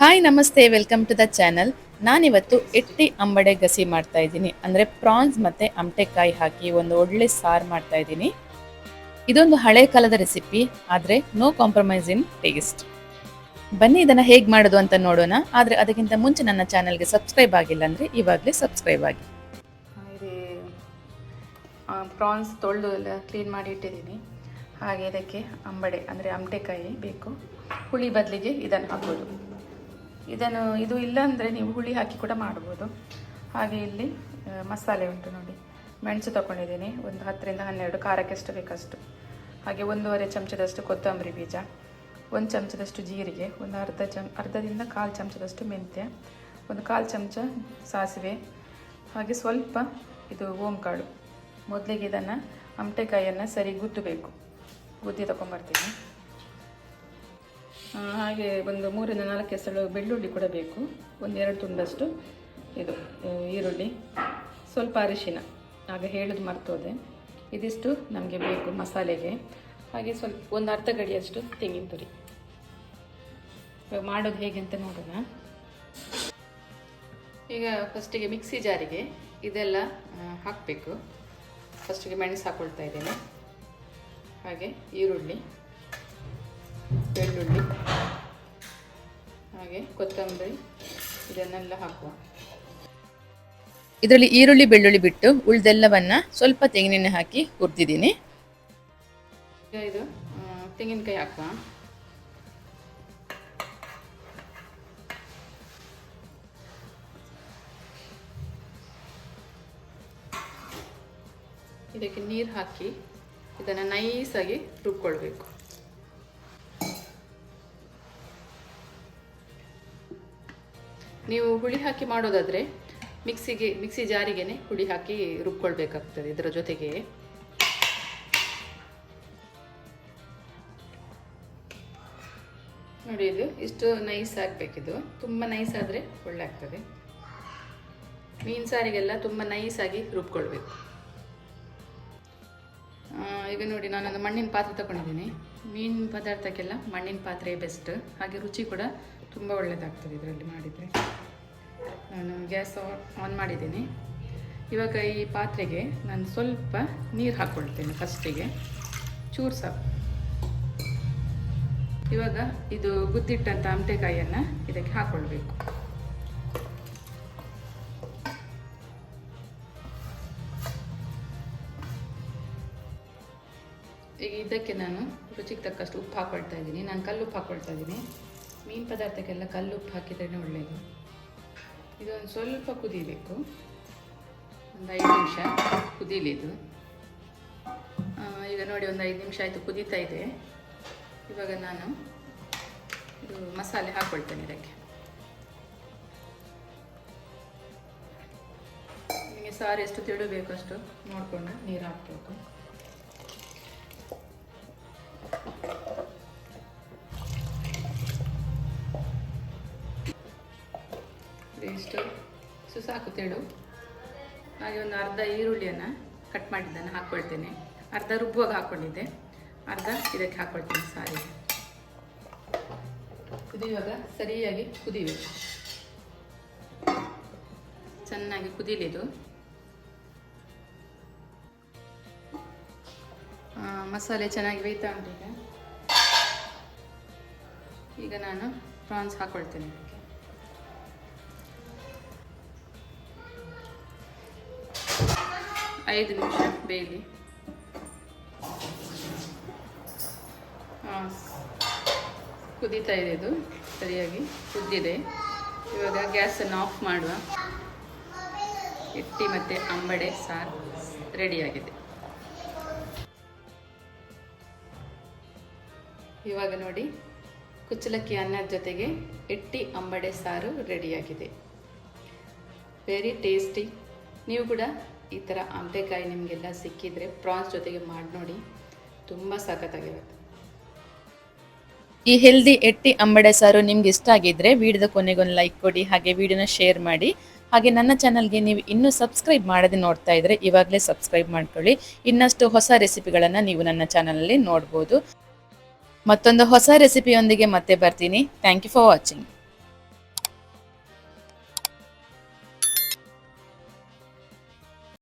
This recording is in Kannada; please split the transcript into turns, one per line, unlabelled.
ಹಾಯ್ ನಮಸ್ತೆ ವೆಲ್ಕಮ್ ಟು ದ ಚಾನಲ್ ನಾನಿವತ್ತು ಎಟ್ಟಿ ಅಂಬಡೆ ಗಸಿ ಮಾಡ್ತಾ ಇದ್ದೀನಿ. ಅಂದರೆ ಪ್ರಾನ್ಸ್ ಮತ್ತು ಅಮಟೆಕಾಯಿ ಹಾಕಿ ಒಂದು ಒಳ್ಳೆ ಸಾರು ಮಾಡ್ತಾ ಇದ್ದೀನಿ. ಇದೊಂದು ಹಳೆ ಕಾಲದ ರೆಸಿಪಿ ಆದರೆ ನೋ ಕಾಂಪ್ರಮೈಸ್ ಇನ್ ಟೇಸ್ಟ್ ಬನ್ನಿ, ಇದನ್ನು ಹೇಗೆ ಮಾಡೋದು ಅಂತ ನೋಡೋಣ. ಆದರೆ ಅದಕ್ಕಿಂತ ಮುಂಚೆ ನನ್ನ ಚಾನಲ್ಗೆ ಸಬ್ಸ್ಕ್ರೈಬ್ ಆಗಿಲ್ಲ ಅಂದರೆ ಇವಾಗಲೇ ಸಬ್ಸ್ಕ್ರೈಬ್ ಆಗಿ. ಪ್ರಾನ್ಸ್ ತೊಳೆದು ಎಲ್ಲ ಕ್ಲೀನ್ ಮಾಡಿ ಇಟ್ಟಿದ್ದೀನಿ. ಹಾಗೆ ಇದಕ್ಕೆ ಅಂಬಡೆ, ಅಂದರೆ ಅಮಟೆಕಾಯಿ ಬೇಕು. ಹುಳಿ ಬದಲಿಗೆ ಇದನ್ನು ಹಾಕೋದು ಇದನ್ನು ಇದು ಇಲ್ಲ ಅಂದರೆ ನೀವು ಹುಳಿ ಹಾಕಿ ಕೂಡ ಮಾಡ್ಬೋದು. ಹಾಗೆ ಇಲ್ಲಿ ಮಸಾಲೆ ಉಂಟು ನೋಡಿ. ಮೆಣಸು ತಗೊಂಡಿದ್ದೀನಿ ಒಂದು ಹತ್ತರಿಂದ ಹನ್ನೆರಡು ಖಾರಕ್ಕೆ ಎಷ್ಟು ಬೇಕಷ್ಟು. ಹಾಗೆ ಒಂದೂವರೆ ಚಮಚದಷ್ಟು ಕೊತ್ತಂಬರಿ ಬೀಜ, ಒಂದು ಚಮಚದಷ್ಟು ಜೀರಿಗೆ, ಒಂದು ಅರ್ಧ ಚಮ್, ಅರ್ಧದಿಂದ ಕಾಲು ಚಮಚದಷ್ಟು ಮೆಂತ್ಯ, ಒಂದು ಕಾಲು ಚಮಚ ಸಾಸಿವೆ, ಹಾಗೆ ಸ್ವಲ್ಪ ಇದು ಓಂಕಾಳು. ಮೊದಲಿಗೆ ಇದನ್ನು ಅಮಟೆಕಾಯಿಯನ್ನು ಸರಿ ಗುದ್ದಬೇಕು. ಗುದ್ದಿ ತಗೊಂಬರ್ತೀನಿ ಹಾಗೆ ಒಂದು ಮೂರಿಂದ ನಾಲ್ಕು ಎಸಳು ಬೆಳ್ಳುಳ್ಳಿ ಕೂಡ ಬೇಕು. ಒಂದು ಎರಡು ತುಂಡಷ್ಟು ಇದು ಈರುಳ್ಳಿ, ಸ್ವಲ್ಪ ಅರಿಶಿನ. ಆಗ ಹೇಳೋದು ಮರ್ತೋದೆ. ಇದಿಷ್ಟು ನಮಗೆ ಬೇಕು ಮಸಾಲೆಗೆ. ಹಾಗೆ ಸ್ವಲ್ಪ, ಒಂದು ಅರ್ಧ ಗಡಿಯಷ್ಟು ತೆಂಗಿನ ತುರಿ. ಮಾಡೋದು ಹೇಗೆ ಅಂತ ನೋಡೋಣ. ಈಗ ಫಸ್ಟಿಗೆ ಮಿಕ್ಸಿ ಜಾರಿಗೆ ಇದೆಲ್ಲ ಹಾಕಬೇಕು. ಫಸ್ಟಿಗೆ ಮೆಣಸು ಹಾಕ್ಕೊಳ್ತಾ ಇದ್ದೇನೆ. ಹಾಗೆ ಈರುಳ್ಳಿ. ಬೆಳ್ಳುಳ್ಳಿ ಹಾಗೆ ಕೊತ್ತಂಬರಿ ಇದನ್ನೆಲ್ಲ ಹಾಕುವ. ಇದರಲ್ಲಿ ಈರುಳ್ಳಿ ಬೆಳ್ಳುಳ್ಳಿ ಬಿಟ್ಟು ಉಳಿದೆಲ್ಲವನ್ನ ಸ್ವಲ್ಪ ತೆಂಗಿನೆಣ್ಣೆ ಹಾಕಿ ಹುರಿದಿದ್ದೀನಿ. ಈಗ ಇದು ತೆಂಗಿನಕಾಯಿ ಹಾಕುವ. ಇದಕ್ಕೆ ನೀರು ಹಾಕಿ ಇದನ್ನು ನೈಸಾಗಿ ರುಬ್ಕೊಳ್ಬೇಕು. ನೀವು ಹುಳಿ ಹಾಕಿ ಮಾಡೋದಾದರೆ ಮಿಕ್ಸಿಗೆ, ಮಿಕ್ಸಿ ಜಾರಿಗೆನೆ ಹುಳಿ ಹಾಕಿ ರುಬ್ಕೊಳ್ಬೇಕಾಗ್ತದೆ ಇದರ ಜೊತೆಗೆ. ನೋಡಿ ಇದು ಇಷ್ಟು ನೈಸ್ ಆಗಬೇಕಿದು. ತುಂಬ ನೈಸ್ ಆದರೆ ಒಳ್ಳೆ ಆಗ್ತದೆ ಮೀನು ಸಾರಿಗೆಲ್ಲ ತುಂಬ ನೈಸಾಗಿ ರುಬ್ಕೊಳ್ಬೇಕು. ಈಗ ನೋಡಿ ನಾನೊಂದು ಮಣ್ಣಿನ ಪಾತ್ರೆ ತಗೊಂಡಿದ್ದೀನಿ. ಮೀನು ಪದಾರ್ಥಕ್ಕೆಲ್ಲ ಮಣ್ಣಿನ ಪಾತ್ರೆ ಬೆಸ್ಟ್ ಹಾಗೆ ರುಚಿ ಕೂಡ ತುಂಬ ಒಳ್ಳೆಯದಾಗ್ತದೆ ಇದರಲ್ಲಿ ಮಾಡಿದರೆ. ನಾನು ಗ್ಯಾಸ್ ಆನ್ ಮಾಡಿದ್ದೀನಿ. ಇವಾಗ ಈ ಪಾತ್ರೆಗೆ ನಾನು ಸ್ವಲ್ಪ ನೀರು ಹಾಕ್ಕೊಳ್ತೇನೆ ಫಸ್ಟಿಗೆ. ಚೂರು ಸಾಕು ಇವಾಗ ಇದು ಗುದ್ದಿಟ್ಟಂಥ ಅಮಟೆಕಾಯಿಯನ್ನು ಇದಕ್ಕೆ ಹಾಕ್ಕೊಳ್ಬೇಕು ಈಗ ಇದಕ್ಕೆ ನಾನು ರುಚಿಗೆ ತಕ್ಕಷ್ಟು ಉಪ್ಪು ಹಾಕೊಳ್ತಾ ಇದ್ದೀನಿ. ನಾನು ಕಲ್ಲು ಉಪ್ಪು ಹಾಕೊಳ್ತಾ ಇದ್ದೀನಿ. ಮೀನು ಪದಾರ್ಥಕ್ಕೆಲ್ಲ ಕಲ್ಲು ಉಪ್ಪು ಹಾಕಿದ್ರೇ ಒಳ್ಳೆಯದು ಇದೊಂದು ಸ್ವಲ್ಪ ಕುದಿಬೇಕು. ಒಂದು ಐದು ನಿಮಿಷ ಕುದೀಲಿ ಇದು. ಈಗ ನೋಡಿ ಒಂದು ಐದು ನಿಮಿಷ ಆಯಿತು ಕುದೀತಾ ಇದೆ. ಇವಾಗ ನಾನು ಇದು ಮಸಾಲೆ ಹಾಕ್ಕೊಳ್ತೇನೆ ಇದಕ್ಕೆ. ನಿಮಗೆ ಸಾರು ಎಷ್ಟು ತಿಳಿಬೇಕು ಅಷ್ಟು ನೋಡಿಕೊಂಡು ನೀರು ಹಾಕಬೇಕು. ಇಷ್ಟು ಸುಸಾಕು ಸಾಕು, ತೆಳು. ಹಾಗೆ ಒಂದು ಅರ್ಧ ಈರುಳ್ಳಿಯನ್ನು ಕಟ್ ಮಾಡಿದ್ದನ್ನು ಹಾಕ್ಕೊಳ್ತೇನೆ ಅರ್ಧ ರುಬ್ಬುವಾಗ ಹಾಕ್ಕೊಂಡಿದ್ದೆ ಅರ್ಧ ಇದಕ್ಕೆ ಹಾಕ್ಕೊಳ್ತೇನೆ ಸಾರಿ ಕುದಿಯುವಾಗ ಸರಿಯಾಗಿ ಕುದಿಬೇಕು. ಚೆನ್ನಾಗಿ ಕುದೀಲಿದು. ಮಸಾಲೆ ಚೆನ್ನಾಗಿ ಬೇಯ್ತಾ ಉಂಟು ಈಗ. ನಾನು ಪ್ರಾನ್ಸ್ ಹಾಕ್ಕೊಳ್ತೇನೆ ಇದಕ್ಕೆ. ಐದು ನಿಮಿಷ ಬೇಯಲಿ. ಕುದೀತಾ ಇದೆ ಇದು, ಸರಿಯಾಗಿ ಕುದ್ದಿದೆ. ಇವಾಗ ಗ್ಯಾಸನ್ನು ಆಫ್ ಮಾಡುವ. ಇಟ್ಟಿ ಮತ್ತು ಅಂಬಡೆ ಸಾರು ರೆಡಿಯಾಗಿದೆ. ಇವಾಗ ನೋಡಿ, ಕುಚ್ಚಲಕ್ಕಿ ಅನ್ನದ ಜೊತೆಗೆ ಎಟ್ಟಿ ಅಂಬಡೆ ಸಾರು ರೆಡಿಯಾಗಿದೆ. ವೆರಿ ಟೇಸ್ಟಿ ನೀವು ಕೂಡ ಈ ಥರ ಅಂಬೆಕಾಯಿ ನಿಮಗೆಲ್ಲ ಸಿಕ್ಕಿದರೆ ಪ್ರಾನ್ಸ್ ಜೊತೆಗೆ ಮಾಡಿ ನೋಡಿ, ತುಂಬ ಸಖತ್ತಾಗಿರುತ್ತೆ. ಈ ಹೆಲ್ದಿ ಎಟ್ಟಿ ಅಂಬಡೆ ಸಾರು ನಿಮ್ಗೆ ಇಷ್ಟ ಆಗಿದ್ರೆ ವಿಡಿಯೋದ ಕೊನೆಗೊಂದು ಲೈಕ್ ಕೊಡಿ, ಹಾಗೆ ವಿಡಿಯೋನ ಶೇರ್ ಮಾಡಿ. ಹಾಗೆ ನನ್ನ ಚಾನಲ್ಗೆ ನೀವು ಇನ್ನೂ ಸಬ್ಸ್ಕ್ರೈಬ್ ಮಾಡದೆ ನೋಡ್ತಾ ಇದ್ರೆ ಇವಾಗಲೇ ಸಬ್ಸ್ಕ್ರೈಬ್ ಮಾಡ್ಕೊಳ್ಳಿ. ಇನ್ನಷ್ಟು ಹೊಸ ರೆಸಿಪಿಗಳನ್ನು ನೀವು ನನ್ನ ಚಾನಲಲ್ಲಿ ನೋಡ್ಬೋದು. ಮತ್ತೊಂದು ಹೊಸ ರೆಸಿಪಿಯೊಂದಿಗೆ ಮತ್ತೆ ಬರ್ತೀನಿ. Thank you for watching